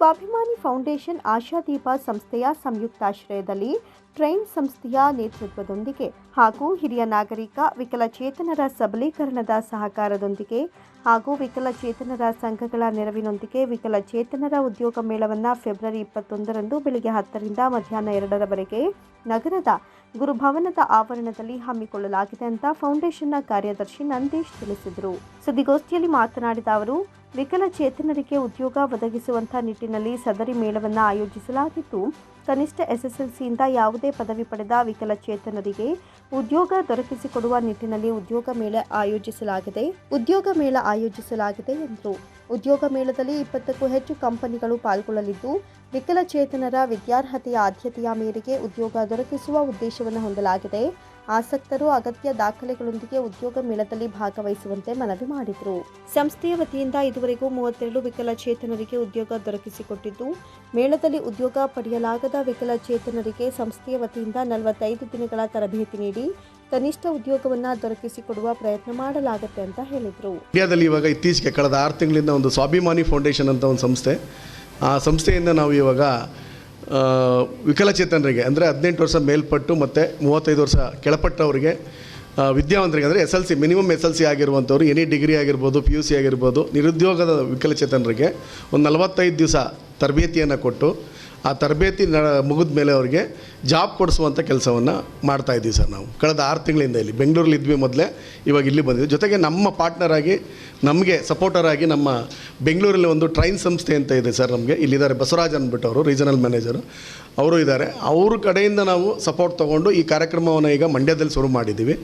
ಸ್ವಾಭಿಮಾನಿ ಫೌಂಡೇಶನ್ ಆಶಾದೀಪ ಸಂಸ್ಥೆಯ ಸಂಯುಕ್ತಾಶ್ರಯದಲ್ಲಿ ಟ್ರೈನ್ ಸಂಸ್ಥೆಯ ನೇತೃತ್ವದೊಂದಿಗೆ ಹಾಗೂ ಹಿರಿಯ ನಾಗರಿಕ ವಿಕಲಚೇತನರ ಸಬಲೀಕರಣದ ಸಹಕಾರದೊಂದಿಗೆ ಹಾಗೂ ವಿಕಲಚೇತನರ ಸಂಘಗಳ ನೆರವಿನೊಂದಿಗೆ ವಿಕಲಚೇತನರ ಉದ್ಯೋಗ ಮೇಳವನ್ನು ಫೆಬ್ರವರಿ ಇಪ್ಪತ್ತೊಂದರಂದು ಬೆಳಗ್ಗೆ ಹತ್ತರಿಂದ ಮಧ್ಯಾಹ್ನ ಎರಡರವರೆಗೆ ನಗರದ ಗುರುಭವನದ ಆವರಣದಲ್ಲಿ ಹಮ್ಮಿಕೊಳ್ಳಲಾಗಿದೆ ಅಂತ ಫೌಂಡೇಶನ್ನ ಕಾರ್ಯದರ್ಶಿ ನಂದೀಶ್ ತಿಳಿಸಿದರು. ಸುದ್ದಿಗೋಷ್ಠಿಯಲ್ಲಿ ಮಾತನಾಡಿದ ಅವರು ವಿಕಲಚೇತನರಿಗೆ ಉದ್ಯೋಗ ಒದಗಿಸುವಂಥ ನಿಟ್ಟಿನಲ್ಲಿ ಸದರಿ ಮೇಳವನ್ನು ಆಯೋಜಿಸಲಾಗಿದ್ದು, ಕನಿಷ್ಠ ಎಸ್ಎಸ್ಎಲ್ಸಿಯಿಂದ ಯಾವುದೇ ಪದವಿ ಪಡೆದ ವಿಕಲಚೇತನರಿಗೆ ಉದ್ಯೋಗ ದೊರಕಿಸಿಕೊಡುವ ನಿಟ್ಟಿನಲ್ಲಿ ಉದ್ಯೋಗ ಮೇಳ ಆಯೋಜಿಸಲಾಗಿದೆ. ಉದ್ಯೋಗ ಮೇಳ ಆಯೋಜಿಸಲಾಗಿದೆ ಎಂದರು ಉದ್ಯೋಗ ಮೇಳದಲ್ಲಿ ಇಪ್ಪತ್ತಕ್ಕೂ ಹೆಚ್ಚು ಕಂಪನಿಗಳು ಪಾಲ್ಗೊಳ್ಳಲಿದ್ದು ವಿಕಲಚೇತನರ ವಿದ್ಯಾರ್ಹತೆಯ ಆದ್ಯತೆಯ ಮೇರೆಗೆ ಉದ್ಯೋಗ ದೊರಕಿಸುವ ಉದ್ದೇಶವನ್ನು ಹೊಂದಲಾಗಿದೆ. ಆಸಕ್ತರು ಅಗತ್ಯ ದಾಖಲೆಗಳೊಂದಿಗೆ ಉದ್ಯೋಗ ಮೇಳದಲ್ಲಿ ಭಾಗವಹಿಸುವಂತೆ ಮನವಿ ಮಾಡಿದರು. ಸಂಸ್ಥೆಯ ವತಿಯಿಂದ ಇದುವರೆಗೂ ಮೂವತ್ತೆರಡು ವಿಕಲಚೇತನರಿಗೆ ಉದ್ಯೋಗ ದೊರಕಿಸಿಕೊಟ್ಟಿದ್ದು, ಮೇಳದಲ್ಲಿ ಉದ್ಯೋಗ ಪಡೆಯಲಾಗದ ವಿಕಲಚೇತನರಿಗೆ ಸಂಸ್ಥೆಯ ವತಿಯಿಂದ ನಲವತ್ತೈದು ದಿನಗಳ ತರಬೇತಿ ನೀಡಿ ಕನಿಷ್ಠ ಉದ್ಯೋಗವನ್ನು ದೊರಕಿಸಿಕೊಡುವ ಪ್ರಯತ್ನ ಮಾಡಲಾಗುತ್ತೆ ಅಂತ ಹೇಳಿದರು. ಇಂಡಿಯಾದಲ್ಲಿ ಇವಾಗ ಇತ್ತೀಚೆಗೆ ಕಳೆದ ಆರು ತಿಂಗಳಿಂದ ಒಂದು ಸ್ವಾಭಿಮಾನಿ ಫೌಂಡೇಶನ್ ಅಂತ ಒಂದು ಸಂಸ್ಥೆ ಆ ಸಂಸ್ಥೆಯಿಂದ ನಾವು ಇವಾಗ ವಿಕಲಚೇತನರಿಗೆ, ಅಂದರೆ ಹದಿನೆಂಟು ವರ್ಷ ಮೇಲ್ಪಟ್ಟು ಮತ್ತು ಮೂವತ್ತೈದು ವರ್ಷ ಕೆಳಪಟ್ಟವರಿಗೆ ವಿದ್ಯಾವಂತರಿಗೆ, ಅಂದರೆ S L C, minimum S L C ಆಗಿರುವಂಥವ್ರು, any degree ಆಗಿರ್ಬೋದು, ಪಿ ಯು ಸಿ ಆಗಿರ್ಬೋದು, ನಿರುದ್ಯೋಗದ ವಿಕಲಚೇತನರಿಗೆ ಒಂದು ನಲವತ್ತೈದು ದಿವಸ ತರಬೇತಿಯನ್ನು ಕೊಟ್ಟು ಆ ತರಬೇತಿ ನ ಮುಗಿದ ಮೇಲೆ ಅವರಿಗೆ ಜಾಬ್ ಕೊಡಿಸುವಂಥ ಕೆಲಸವನ್ನು ಮಾಡ್ತಾ ಇದ್ದೀವಿ ಸರ್ ನಾವು. ಕಳೆದ ಆರು ತಿಂಗಳಿಂದ ಇಲ್ಲಿ. ಬೆಂಗಳೂರಲ್ಲಿ ಇದ್ವಿ ಮೊದಲೇ, ಇವಾಗ ಇಲ್ಲಿ ಬಂದಿದ್ವಿ ಜೊತೆಗೆ ನಮ್ಮ ಪಾರ್ಟ್ನರಾಗಿ ನಮಗೆ ಸಪೋರ್ಟರ್ ಆಗಿ ನಮ್ಮ ಬೆಂಗಳೂರಲ್ಲಿ ಒಂದು ಟ್ರೈನ್ ಸಂಸ್ಥೆ ಅಂತ ಇದೆ ಸರ್ ನಮಗೆ. ಇಲ್ಲಿದ್ದಾರೆ ಬಸವರಾಜ್ ಅಂದ್ಬಿಟ್ಟು ಅವರು ರೀಜನಲ್ ಮ್ಯಾನೇಜರು ಅವರು ಇದ್ದಾರೆ. ಅವ್ರ ಕಡೆಯಿಂದ ನಾವು ಸಪೋರ್ಟ್ ತೊಗೊಂಡು ಈ ಕಾರ್ಯಕ್ರಮವನ್ನು ಈಗ ಮಂಡ್ಯದಲ್ಲಿ ಶುರು ಮಾಡಿದ್ದೀವಿ.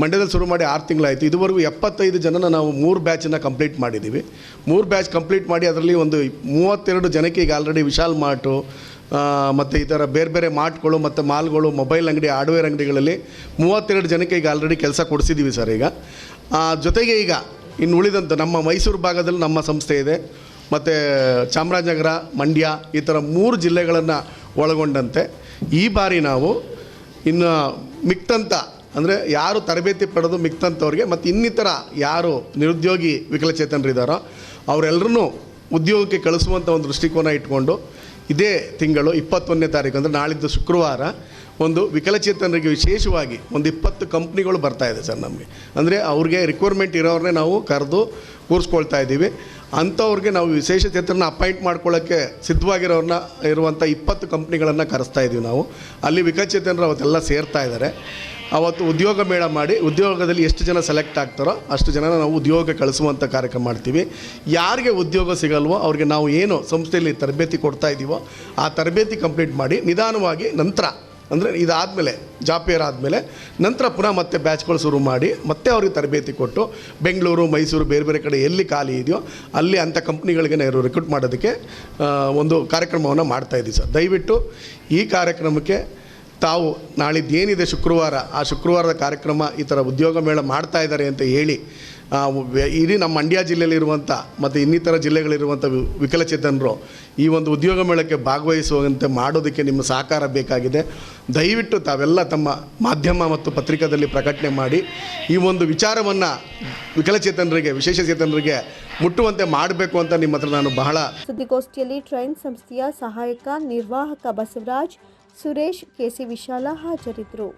ಮಂಡ್ಯದಲ್ಲಿ ಶುರು ಮಾಡಿ ಆರು ತಿಂಗಳಾಯಿತು. ಇದುವರೆಗೂ ಎಪ್ಪತ್ತೈದು ಜನನ ನಾವು ಮೂರು ಬ್ಯಾಚನ್ನು ಕಂಪ್ಲೀಟ್ ಮಾಡಿದ್ದೀವಿ. ಮೂರು ಬ್ಯಾಚ್ ಕಂಪ್ಲೀಟ್ ಮಾಡಿ ಅದರಲ್ಲಿ ಒಂದು ಮೂವತ್ತೆರಡು ಜನಕ್ಕೆ ಈಗ ಆಲ್ರೆಡಿ ವಿಶಾಲ್ ಮಾರ್ಟು ಮತ್ತು ಈ ಥರ ಬೇರೆ ಬೇರೆ ಮಾರ್ಟ್ಗಳು ಮತ್ತು ಮಾಲ್ಗಳು, ಮೊಬೈಲ್ ಅಂಗಡಿ, ಹಾರ್ಡ್ವೇರ್ ಅಂಗಡಿಗಳಲ್ಲಿ ಮೂವತ್ತೆರಡು ಜನಕ್ಕೆ ಈಗ ಆಲ್ರೆಡಿ ಕೆಲಸ ಕೊಡಿಸಿದ್ದೀವಿ ಸರ್ ಈಗ. ಜೊತೆಗೆ ಈಗ ಇನ್ನು ಉಳಿದಂಥ ನಮ್ಮ ಮೈಸೂರು ಭಾಗದಲ್ಲಿ ನಮ್ಮ ಸಂಸ್ಥೆ ಇದೆ. ಮತ್ತು ಚಾಮರಾಜನಗರ, ಮಂಡ್ಯ ಈ ಥರ ಮೂರು ಜಿಲ್ಲೆಗಳನ್ನು ಒಳಗೊಂಡಂತೆ. ಈ ಬಾರಿ ನಾವು ಇನ್ನು ಮಿಕ್ತಂತ ಅಂದರೆ ಯಾರು ತರಬೇತಿ ಪಡೆದು ಮಿಕ್ತಂಥವ್ರಿಗೆ ಮತ್ತು ಇನ್ನಿತರ ಯಾರು ನಿರುದ್ಯೋಗಿ ವಿಕಲಚೇತನರಿದ್ದಾರೋ ಅವರೆಲ್ಲರೂ ಉದ್ಯೋಗಕ್ಕೆ ಕಳಿಸುವಂಥ ಒಂದು ದೃಷ್ಟಿಕೋನ ಇಟ್ಕೊಂಡು ಇದೇ ತಿಂಗಳು ಇಪ್ಪತ್ತೊಂದನೇ ತಾರೀಕು ಅಂದರೆ ನಾಳಿದ್ದು ಶುಕ್ರವಾರ ಒಂದು ವಿಕಲಚೇತನರಿಗೆ ವಿಶೇಷವಾಗಿ ಒಂದು ಇಪ್ಪತ್ತು ಕಂಪ್ನಿಗಳು ಇದೆ ಸರ್ ನಮಗೆ. ಅಂದರೆ ಅವ್ರಿಗೆ ರಿಕ್ವೈರ್ಮೆಂಟ್ ಇರೋರನ್ನೇ ನಾವು ಕರೆದು ಕೂರಿಸ್ಕೊಳ್ತಾ ಇದ್ದೀವಿ. ಅಂಥವ್ರಿಗೆ ನಾವು ವಿಶೇಷ ಚೇತನ ಅಪಾಯಿಂಟ್ ಮಾಡ್ಕೊಳ್ಳೋಕ್ಕೆ ಸಿದ್ಧವಾಗಿರೋರನ್ನ ಇರುವಂಥ ಇಪ್ಪತ್ತು ಕಂಪ್ನಿಗಳನ್ನು ಕರೆಸ್ತಾ ಇದ್ದೀವಿ ನಾವು. ಅಲ್ಲಿ ವಿಕಲಚೇತನರು ಅವತ್ತೆಲ್ಲ ಸೇರ್ತಾ ಇದ್ದಾರೆ ಅವತ್ತು ಉದ್ಯೋಗ ಮೇಳ ಮಾಡಿ, ಉದ್ಯೋಗದಲ್ಲಿ ಎಷ್ಟು ಜನ ಸೆಲೆಕ್ಟ್ ಆಗ್ತಾರೋ ಅಷ್ಟು ಜನನ ನಾವು ಉದ್ಯೋಗ ಕಳಿಸುವಂಥ ಕಾರ್ಯಕ್ರಮ ಮಾಡ್ತೀವಿ. ಯಾರಿಗೆ ಉದ್ಯೋಗ ಸಿಗಲ್ವೋ ಅವ್ರಿಗೆ ನಾವು ಏನು ಸಂಸ್ಥೆಯಲ್ಲಿ ತರಬೇತಿ ಕೊಡ್ತಾ ಇದ್ದೀವೋ ಆ ತರಬೇತಿ ಕಂಪ್ಲೀಟ್ ಮಾಡಿ ನಿಧಾನವಾಗಿ ನಂತರ ಅಂದರೆ ಇದಾದಮೇಲೆ ಜಾಬ್ ಫೇರ್ ಆದಮೇಲೆ, ನಂತರ ಪುನಃ ಮತ್ತೆ ಬ್ಯಾಚ್ಗಳು ಶುರು ಮಾಡಿ, ಮತ್ತೆ ಅವ್ರಿಗೆ ತರಬೇತಿ ಕೊಟ್ಟು, ಬೆಂಗಳೂರು, ಮೈಸೂರು, ಬೇರೆ ಬೇರೆ ಕಡೆ ಎಲ್ಲಿ ಖಾಲಿ ಇದೆಯೋ, ಅಲ್ಲಿ ಅಂಥ ಕಂಪ್ನಿಗಳಿಗೆ ನಾವು ರಿಕ್ರೂಟ್ ಮಾಡೋದಕ್ಕೆ ಒಂದು ಕಾರ್ಯಕ್ರಮವನ್ನು ಮಾಡ್ತಾಯಿದ್ದೀವಿ ಸರ್. ದಯವಿಟ್ಟು ಈ ಕಾರ್ಯಕ್ರಮಕ್ಕೆ ತಾವು ನಾಳಿದ್ದು ಏನಿದೆ ಶುಕ್ರವಾರ, ಆ ಶುಕ್ರವಾರದ ಕಾರ್ಯಕ್ರಮ ಈ ಥರ ಉದ್ಯೋಗ ಮೇಳ ಮಾಡ್ತಾ ಇದ್ದಾರೆ ಅಂತ ಹೇಳಿ ಇಡೀ ನಮ್ಮ ಮಂಡ್ಯ ಜಿಲ್ಲೆಯಲ್ಲಿರುವಂಥ ಮತ್ತು ಇನ್ನಿತರ ಜಿಲ್ಲೆಗಳಿರುವಂಥ ವಿಕಲಚೇತನರು ಈ ಒಂದು ಉದ್ಯೋಗ ಮೇಳಕ್ಕೆ ಭಾಗವಹಿಸುವಂತೆ ಮಾಡೋದಕ್ಕೆ ನಿಮ್ಮ ಸಹಕಾರ ಬೇಕಾಗಿದೆ. ದಯವಿಟ್ಟು ತಾವೆಲ್ಲ ತಮ್ಮ ಮಾಧ್ಯಮ ಮತ್ತು ಪತ್ರಿಕಾದಲ್ಲಿ ಪ್ರಕಟಣೆ ಮಾಡಿ, ಈ ಒಂದು ವಿಚಾರವನ್ನು ವಿಕಲಚೇತನರಿಗೆ, ವಿಶೇಷ ಚೇತನರಿಗೆ ಮುಟ್ಟುವಂತೆ ಮಾಡಬೇಕು ಅಂತ ನಿಮ್ಮ ನಾನು ಬಹಳ ಸುದ್ದಿಗೋಷ್ಠಿಯಲ್ಲಿ ಟ್ರೈನ್ ಸಂಸ್ಥೆಯ ಸಹಾಯಕ ನಿರ್ವಾಹಕ ಬಸವರಾಜ್ ಸುರೇಶ್ ಕೆಸಿ ವಿಶಾಲ ಹಾಜರಿದ್ದರು